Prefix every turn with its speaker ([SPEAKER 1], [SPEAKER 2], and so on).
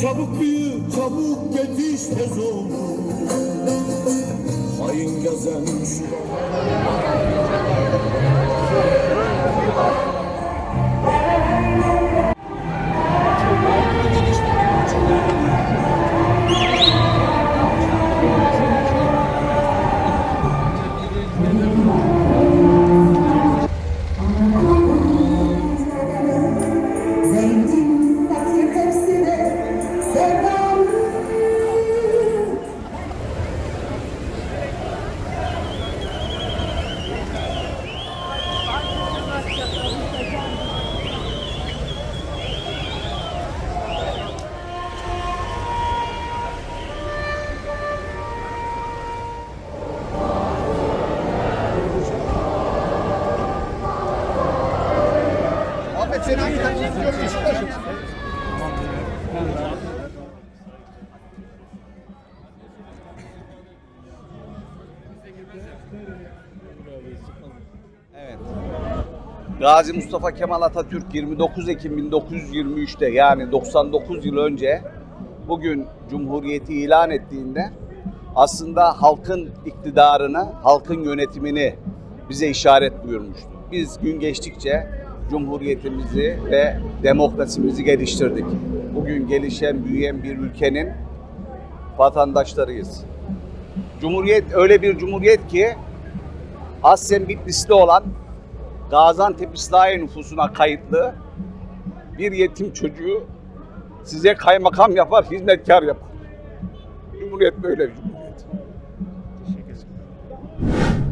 [SPEAKER 1] Çabuk büyü, çabuk yetiş tez olur Hain gezen şu dağlarda
[SPEAKER 2] Evet. Gazi Mustafa Kemal Atatürk 29 Ekim 1923'te yani 99 yıl önce bugün Cumhuriyeti ilan ettiğinde aslında halkın iktidarını, halkın yönetimini bize işaret buyurmuştu. Biz gün geçtikçe cumhuriyetimizi ve demokrasimizi geliştirdik. Bugün gelişen, büyüyen bir ülkenin vatandaşlarıyız. Cumhuriyet öyle bir cumhuriyet ki Aslen Bitlis'te olan Gaziantep İslahiye nüfusuna kayıtlı bir yetim çocuğu size kaymakam yapar, hizmetkar yapar. Cumhuriyet böyle bir cumhuriyet. Teşekkür ederim.